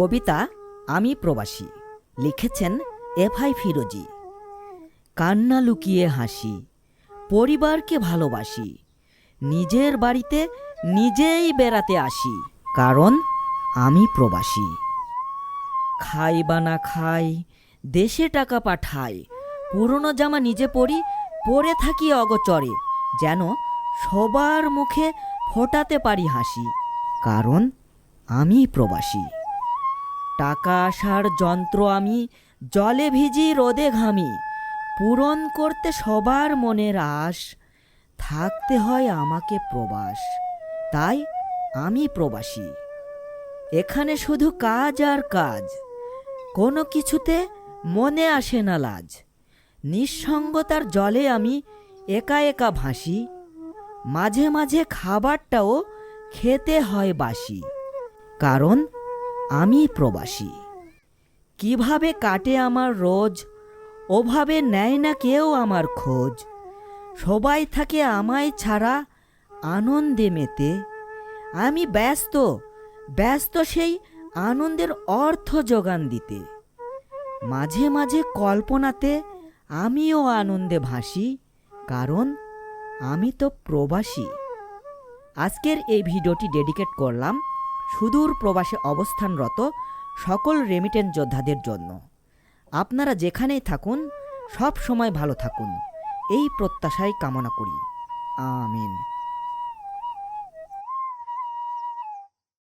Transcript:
কবিতা, আমি প্রবাসী লিখেছেন এফআই ফিরোজি। কান্না লুকিয়ে হাসি, পরিবারকে ভালোবাসি, নিজের বাড়িতে নিজেই বেড়াতে আসি, কারণ আমি প্রবাসী। খাই বা না খাই, দেশে টাকা পাঠাই, পুরনো জামা নিজে পরি, পরে থাকি অগচরে, যেন সবার মুখে ফোটাতে পারি হাসি, কারণ আমি প্রবাসী। টাকা আসার যন্ত্র আমি, জলে ভিজি রোদে ঘামি। পূরণ করতে সবার মনের আশ, থাকতে হয় আমাকে প্রবাস। তাই আমি প্রবাসী। এখানে শুধু কাজ আর কাজ। কোনো কিছুতে মনে আসে না লাজ। নিঃসঙ্গতার জলে আমি একা একা ভাসি। মাঝে মাঝে খাবারটাও খেতে হয় বাসি। কারণ আমি প্রবাসী। কীভাবে কাটে আমার রোজ? ওভাবে নেয় না কেউ আমার খোঁজ। সবাই থাকে আমায় ছাড়া আনন্দে মেতে। আমি ব্যস্ত ব্যস্ত সেই আনন্দের অর্থ যোগান দিতে। মাঝে মাঝে কল্পনাতে আমিও আনন্দে ভাসি, কারণ আমি তো প্রবাসী। আজকের এই ভিডিওটি ডেডিকেট করলাম। সুদূর প্রবাসে অবস্থানরত সকল রেমিটেন্স যোদ্ধাদের জন্য। আপনারা যেখানেই থাকুন, সব সময় ভালো থাকুন। এই প্রত্যাশাই কামনা করি। আমিন।